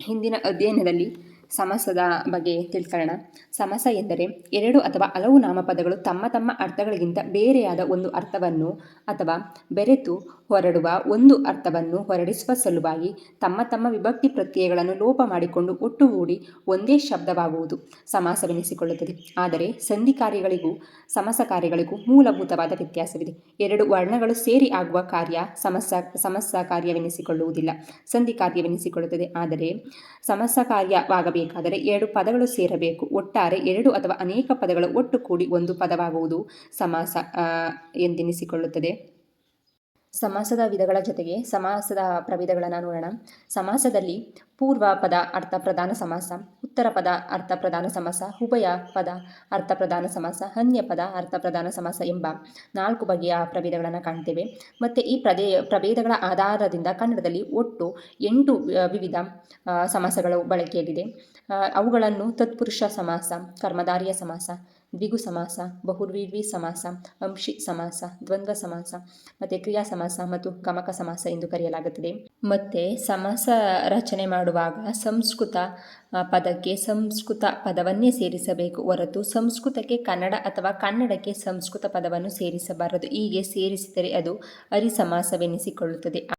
ಹಿಂದಿನ ಅಧ್ಯಯನದಲ್ಲಿ ಸಮಾಸದ ಬಗ್ಗೆ ತಿಳ್ಕೊಳ್ಳೋಣ ಸಮಸ ಎಂದರೆ ಎರಡು ಅಥವಾ ಹಲವು ನಾಮಪದಗಳು ತಮ್ಮ ತಮ್ಮ ಅರ್ಥಗಳಿಗಿಂತ ಬೇರೆಯಾದ ಒಂದು ಅರ್ಥವನ್ನು ಅಥವಾ ಬೆರೆತು ಹೊರಡುವ ಒಂದು ಅರ್ಥವನ್ನು ಹೊರಡಿಸುವ ಸಲುವಾಗಿ ತಮ್ಮ ತಮ್ಮ ವಿಭಕ್ತಿ ಪ್ರತ್ಯಯಗಳನ್ನು ಲೋಪ ಮಾಡಿಕೊಂಡು ಒಟ್ಟುಗೂಡಿ ಒಂದೇ ಶಬ್ದವಾಗುವುದು ಸಮಾಸವೆನಿಸಿಕೊಳ್ಳುತ್ತದೆ. ಆದರೆ ಸಂಧಿ ಕಾರ್ಯಗಳಿಗೂ ಸಮಸ ಕಾರ್ಯಗಳಿಗೂ ಮೂಲಭೂತವಾದ ವ್ಯತ್ಯಾಸವಿದೆ. ಎರಡು ವರ್ಣಗಳು ಸೇರಿ ಆಗುವ ಕಾರ್ಯ ಸಮಸ ಸಮಸ ಕಾರ್ಯವೆನಿಸಿಕೊಳ್ಳುವುದಿಲ್ಲ. ಸಂಧಿ ಕಾರ್ಯವೆನಿಸಿಕೊಳ್ಳುತ್ತದೆ ಆದರೆ ಸಮಸ ಕಾರ್ಯವಾಗಬೇಕಾದರೆ ಎರಡು ಪದಗಳು ಸೇರಬೇಕು. ಒಟ್ಟಾರೆ ಎರಡು ಅಥವಾ ಅನೇಕ ಪದಗಳು ಒಟ್ಟು ಕೂಡಿ ಒಂದು ಪದವಾಗುವುದು ಸಮಾಸ ಎಂದೆನಿಸಿಕೊಳ್ಳುತ್ತದೆ. ಸಮಾಸದ ವಿಧಗಳ ಜೊತೆಗೆ ಸಮಾಸದ ಪ್ರಭೇದಗಳನ್ನು ನೋಡೋಣ. ಸಮಾಸದಲ್ಲಿ ಪೂರ್ವ ಪದ ಅರ್ಥ ಪ್ರಧಾನ ಸಮಾಸ, ಉತ್ತರ ಪದ ಅರ್ಥ ಪ್ರಧಾನ ಸಮಾಸ, ಉಭಯ ಪದ ಅರ್ಥ ಪ್ರಧಾನ ಸಮಾಸ, ಅನ್ಯ ಪದ ಅರ್ಥ ಪ್ರಧಾನ ಸಮಾಸ ಎಂಬ ನಾಲ್ಕು ಬಗೆಯ ಪ್ರಭೇದಗಳನ್ನು ಕಾಣ್ತೇವೆ. ಮತ್ತು ಈ ಪ್ರದೇ, ಪ್ರಭೇದಗಳ ಆಧಾರದಿಂದ ಕನ್ನಡದಲ್ಲಿ ಒಟ್ಟು ಎಂಟು ವಿವಿಧ ಸಮಾಸಗಳು ಬಳಕೆಯಲ್ಲಿದೆ. ಅವುಗಳನ್ನು ತತ್ಪುರುಷ ಸಮಾಸ, ಕರ್ಮಧಾರಿಯ ಸಮಾಸ ದ್ವಿಗು ಸಮಾಸ ಬಹುರ್ವಿರ್ವಿ ಸಮಾಸ, ಅಂಶಿ ಸಮಾಸ, ದ್ವಂದ್ವ ಸಮಾಸ, ಮತ್ತು ಕ್ರಿಯಾ ಸಮಾಸ ಮತ್ತು ಗಮಕ ಸಮಾಸ ಎಂದು ಕರೆಯಲಾಗುತ್ತದೆ. ಮತ್ತು ಸಮಾಸ ರಚನೆ ಮಾಡುವಾಗ ಸಂಸ್ಕೃತ ಪದಕ್ಕೆ ಸಂಸ್ಕೃತ ಪದವನ್ನೇ ಸೇರಿಸಬೇಕು ಹೊರತು ಸಂಸ್ಕೃತಕ್ಕೆ ಕನ್ನಡ ಅಥವಾ ಕನ್ನಡಕ್ಕೆ ಸಂಸ್ಕೃತ ಪದವನ್ನು ಸೇರಿಸಬಾರದು. ಹೀಗೆ ಸೇರಿಸಿದರೆ ಅದು ಅರಿಸಮಾಸವೆನಿಸಿಕೊಳ್ಳುತ್ತದೆ.